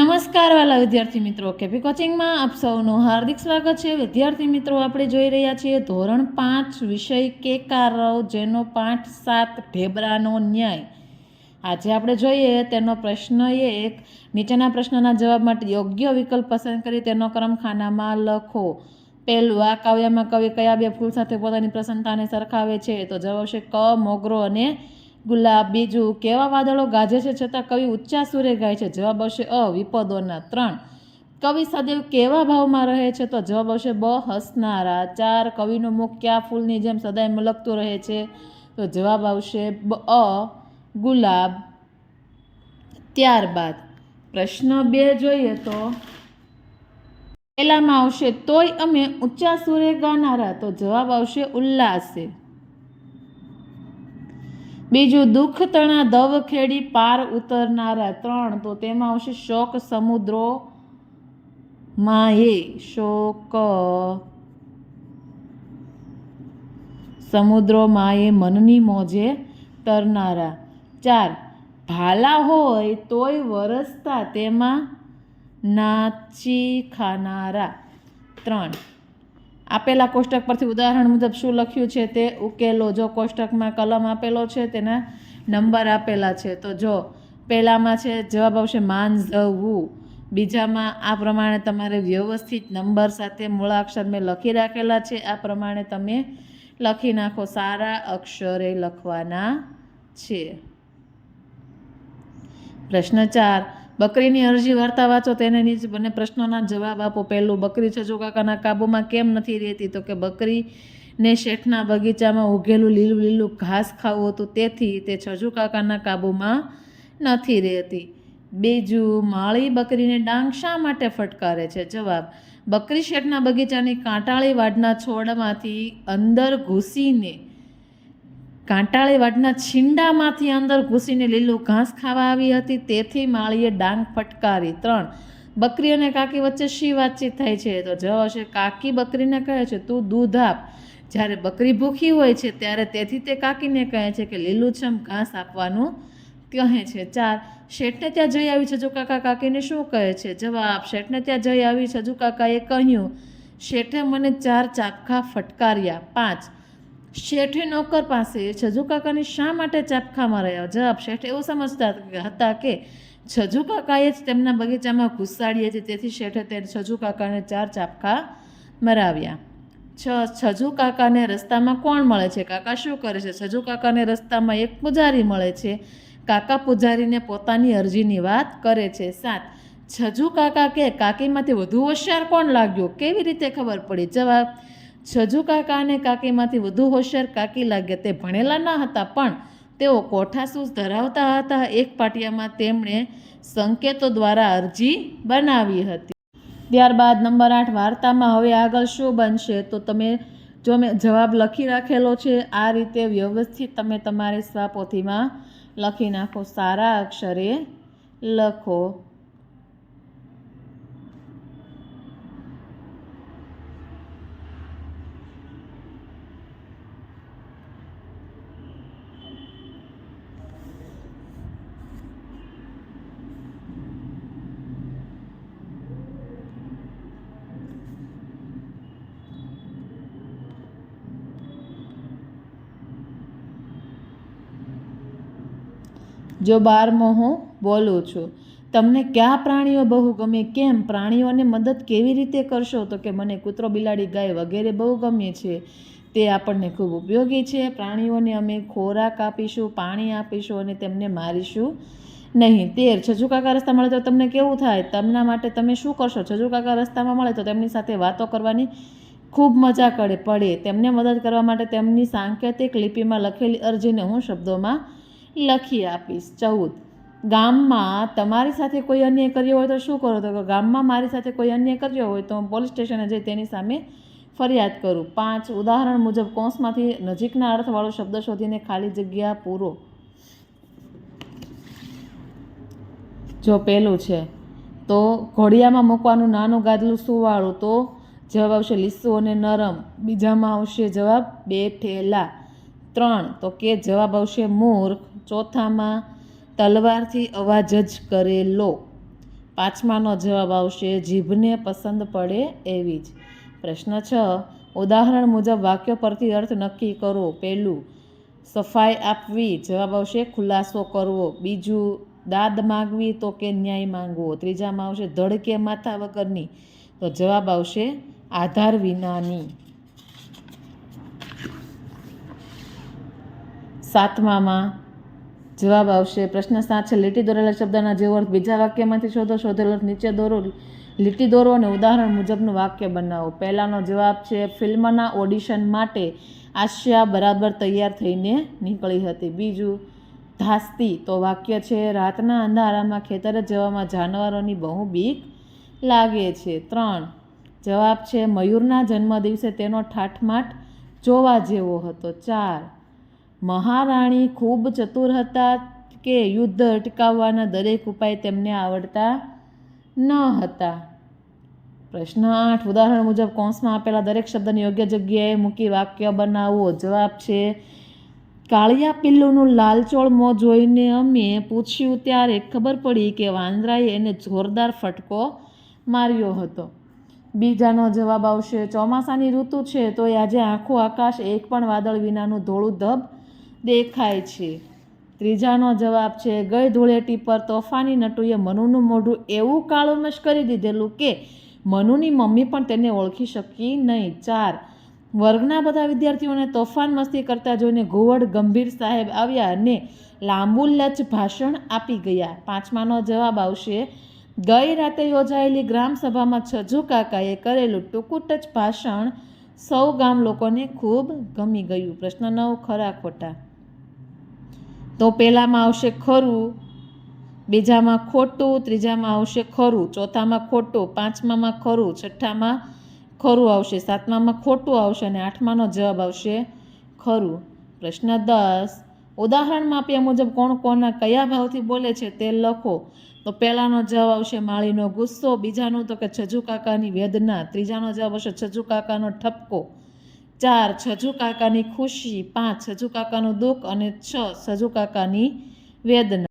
નમસ્કાર વાલા વિદ્યાર્થી મિત્રો. કેપી કોચિંગમાં આપ સૌનું હાર્દિક સ્વાગત છે. વિદ્યાર્થી મિત્રો, આપણે જોઈ રહ્યા છીએ ધોરણ પાંચ વિષય કેકારવ જેનો પાઠ સાત ઢેબરાનો ન્યાય. આજે આપણે જોઈએ તેનો પ્રશ્ન એક. નીચેના પ્રશ્નના જવાબ માટે યોગ્ય વિકલ્પ પસંદ કરી તેનો ક્રમ ખાનામાં લખો. પહેલું, આ કાવ્યમાં કવિ કયા બે ફૂલ સાથે પોતાની પ્રસન્નતાને સરખાવે છે? તો જવાબ છે ક, મોગરો અને ગુલાબ, બીજું કેવા વાદળો ગાજે છે છતાં કવિ ઊંચા સુરે ગાય છે? જવાબ આવશે અ, વિપદોના ત્રણ. કવિ સદૈવ કેવા ભાવમાં રહે છે? તો જવાબ આવશે બ, હસનારા. ચાર, કવિનું મુખ ક્યાં ફૂલની જેમ સદાય મલકતું રહે છે? તો જવાબ આવશે બ, અ, ગુલાબ. ત્યારબાદ પ્રશ્ન બે જોઈએ તો. પહેલામાં આવશે, તોય અમે ઊંચા સુરે ગાનારા. તો જવાબ આવશે ઉલ્લાસે. બીજું દુઃખ તણા દવ ખેડી પાર ઉતરનારા ત્રણ, તો તેમાં આવશે શોક સમુદ્રો માયે શોક સમુદ્રો માયે મનની મોજે તરનારા. ચાર, ભાલા હોય તોય વરસતા તેમાં નાચી ખાનારા. ત્રણ આપેલા કોષ્ટક પરથી ઉદાહરણ મુજબ શું લખ્યું છે તે ઉકેલો. જો કોષ્ટકમાં કલમ આપેલો છે, તેના નંબર આપેલા છે. તો જો પહેલામાં છે, જવાબ આવશે માંઝવું બીજામાં આ પ્રમાણે તમારે વ્યવસ્થિત નંબર સાથે મૂળાક્ષર મેં લખી રાખેલા છે. આ પ્રમાણે તમે લખી નાખો. સારા અક્ષરે લખવાના છે. પ્રશ્ન ચાર. બકરીની અરજી વાર્તા વાંચો, તેને નીચે બંને પ્રશ્નોના જવાબ આપો. પહેલું, બકરી છજુકાકાના કાકાના કાબૂમાં કેમ નથી રહેતી, તો કે બકરીને શેઠના બગીચામાં ઉગેલું લીલું લીલું ઘાસ ખાવું હતું, તેથી તે છજુ કાકાના કાબુમાં નથી રહેતી. બીજું, માળી બકરીને ડાંગ શા માટે ફટકારે છે? જવાબ, બકરી શેઠના બગીચાની કાંટાળી વાડના છોડમાંથી અંદર ઘૂસીને કાંટાળી વાડના છીંડામાંથી અંદર ઘૂસીને લીલું ઘાસ ખાવા આવી હતી. તેથી માળીએ ડાંગ ફટકારી. ત્રણ, બકરી અને કાકી વચ્ચે શી વાતચીત થાય છે? તો જવાબ છે કાકી બકરીને કહે છે, તું દૂધ આપ. જ્યારે બકરી ભૂખી હોય છે, ત્યારે તેથી તે કાકીને કહે છે કે, લીલુંછમ ઘાસ આપવાનું કહે છે. ચાર, શેઠને ત્યાં જઈ આવી છજુ કાકા કાકીને શું કહે છે? જવાબ, શેઠને ત્યાં જઈ આવી છજુ કાકાએ કહ્યું, શેઠે મને ચાર ચાપખા ફટકાર્યા. પાંચ શેઠે નોકર પાસે છજુ કાકાને શા માટે ચાપખામાં રહ્યા? જવાબ શેઠ એવું સમજતા હતા કે છજુ કાકાએ જ તેમના બગીચામાં ઘુસાડીએ છે તેથી શેઠે તે છજુ કાકાને ચાર ચાપખા મરાવ્યા. છ, છજુ કાકાને રસ્તામાં કોણ મળે છે? કાકા શું કરે છે? છજુ કાકાને રસ્તામાં એક પૂજારી મળે છે. કાકા પૂજારીને પોતાની અરજીની વાત કરે છે. સાત, છજુ કાકા કે કાકીમાંથી વધુ હોશિયાર કોણ લાગ્યો? કેવી રીતે ખબર પડી? જવાબ છજુ કાકા અને કાકીમાંથી વધુ હોશિયાર કાકી લાગ્યા તે ભણેલા ન હતા, પણ તેઓ કોઠાસૂઝ ધરાવતા હતા. એક પાટિયામાં તેમણે સંકેતો દ્વારા અરજી બનાવી હતી. ત્યારબાદ નંબર આઠ વાર્તામાં હવે આગળ શું બનશે? તો તમે, જો મેં જવાબ લખી રાખેલો છે, આ રીતે વ્યવસ્થિત તમે તમારી સ્વાપોથીમાં લખી નાખો. સારા અક્ષરે લખો. જો બારમો હું બોલું છું, તમને કયા પ્રાણીઓ બહુ ગમે કેમ? પ્રાણીઓને મદદ કેવી રીતે કરશો? તો કે મને કૂતરો, બિલાડી, ગાય વગેરે બહુ ગમે છે. તે આપણને ખૂબ ઉપયોગી છે. પ્રાણીઓને અમે ખોરાક આપીશું, પાણી આપીશું અને તેમને મારીશું નહીં. તેર, છજુકાકા રસ્તા મળે તો તમને કેવું થાય? તેમના માટે તમે શું કરશો? છજુકાકા રસ્તામાં મળે તો તેમની સાથે વાતો કરવાની ખૂબ મજા કરે પડે. તેમને મદદ કરવા માટે તેમની સાંકેતિક લિપિમાં લખેલી અરજીને હું શબ્દોમાં લખી આપીશ. ચૌદ. ગામમાં તમારી સાથે કોઈ અન્યાય કર્યો હોય તો શું કરો તો ગામમાં મારી સાથે કોઈ અન્યાય કર્યો હોય તો હું પોલીસ સ્ટેશને જઈ તેની સામે ફરિયાદ કરું. પાંચ. ઉદાહરણ મુજબ કૌંસમાંથી નજીકના અર્થવાળો શબ્દ શોધીને ખાલી જગ્યા પૂરો. જો પહેલું છે, તો ઘોડિયામાં મૂકવાનું નાનું ગાદલું સુવાળું તો જવાબ આવશે લીસું અને નરમ. બીજામાં આવશે જવાબ બે ઠેલા ત્રણ. તો કે જવાબ આવશે મૂર્ખ. ચોથામાં, તલવારથી અવાજ જ કરેલો. પાંચમાનો જવાબ આવશે, જીભને પસંદ પડે એવી જ. પ્રશ્ન છ. ઉદાહરણ મુજબ વાક્ય પરથી અર્થ નક્કી કરો. પહેલું, સફાઈ આપવી. જવાબ આવશે, ખુલાસો કરવો. બીજું, દાદ માગવી તો કે ન્યાય માંગવો. ત્રીજામાં આવશે, ધડકે માથા વગરની. તો જવાબ આવશે, આધાર વિનાની. સાતમામાં જવાબ આવશે. પ્રશ્ન સાત છે, લીટી દોરેલા શબ્દના જેવો અર્થ બીજા વાક્યમાંથી શોધો, શોધેલો અર્થ નીચે દોરો. લીટી દોરો અને ઉદાહરણ મુજબનું વાક્ય બનાવો. પહેલાંનો જવાબ છે, ફિલ્મના ઓડિશન માટે આશિયા બરાબર તૈયાર થઈને નીકળી હતી. બીજું, ધાસ્તી તો વાક્ય છે, રાતના અંધારામાં ખેતરે જવામાં જાનવરોની બહુ બીક લાગે છે. ત્રણ, જવાબ છે, મયુરના જન્મદિવસે તેનો ઠાઠમાઠ જોવા જેવો હતો. ચાર મહારાણી ખૂબ ચતુર હતા કે યુદ્ધ અટકાવવાના દરેક ઉપાય તેમને આવડતા ન હતા. પ્રશ્ન આઠ. ઉદાહરણ મુજબ, કૌંસમાં આપેલા દરેક શબ્દને યોગ્ય જગ્યાએ મૂકી વાક્ય બનાવવો જવાબ છે, કાળિયા પિલ્લુનું લાલચોળ મોં જોઈને અમે પૂછ્યું ત્યારે ખબર પડી કે વાંદરાએ એને જોરદાર ફટકો માર્યો હતો. બીજાનો જવાબ આવશે, ચોમાસાની ઋતુ છે તો આજે આખું આકાશ એક પણ વાદળ વિનાનું ધોળું ધબ દેખાય છે. ત્રીજાનો જવાબ છે, ગઈ ધૂળેટી પર તોફાની નટુએ મનુનું મોઢું એવું કાળુમશ કરી દીધેલું કે મનુની મમ્મી પણ તેને ઓળખી શકી નહીં. ચાર, વર્ગના બધા વિદ્યાર્થીઓને તોફાન મસ્તી કરતા જોઈને ઘુવડ ગંભીર સાહેબ આવ્યા અને લાંબુ લચ ભાષણ આપી ગયા. પાંચમાનો જવાબ આવશે, ગઈ રાતે યોજાયેલી ગ્રામસભામાં છજુ કાકાએ કરેલું ટૂંકું ભાષણ સૌ ગામ લોકોને ખૂબ ગમી ગયું. પ્રશ્ન નવ, ખરા ખોટા. તો પહેલામાં આવશે ખરું, બીજામાં ખોટું, ત્રીજામાં આવશે ખરું, ચોથામાં ખોટું, પાંચમામાં ખરું, છઠ્ઠામાં ખરું આવશે, સાતમામાં ખોટું આવશે અને આઠમાનો જવાબ આવશે ખરું. પ્રશ્ન દસ, ઉદાહરણમાં આપ્યા મુજબ કોણ કોના કયા ભાવથી બોલે છે તે લખો. તો પહેલાંનો જવાબ આવશે માળીનો ગુસ્સો, બીજાનું તો કે છજુ કાકાની વેદના, ત્રીજાનો જવાબ આવશે છજુ કાકાનો ઠપકો. ચાર છજુ કાકાની ખુશી પાંચ છજુ કાકાનું દુઃખ અને છ છજુ કાકાની વેદના.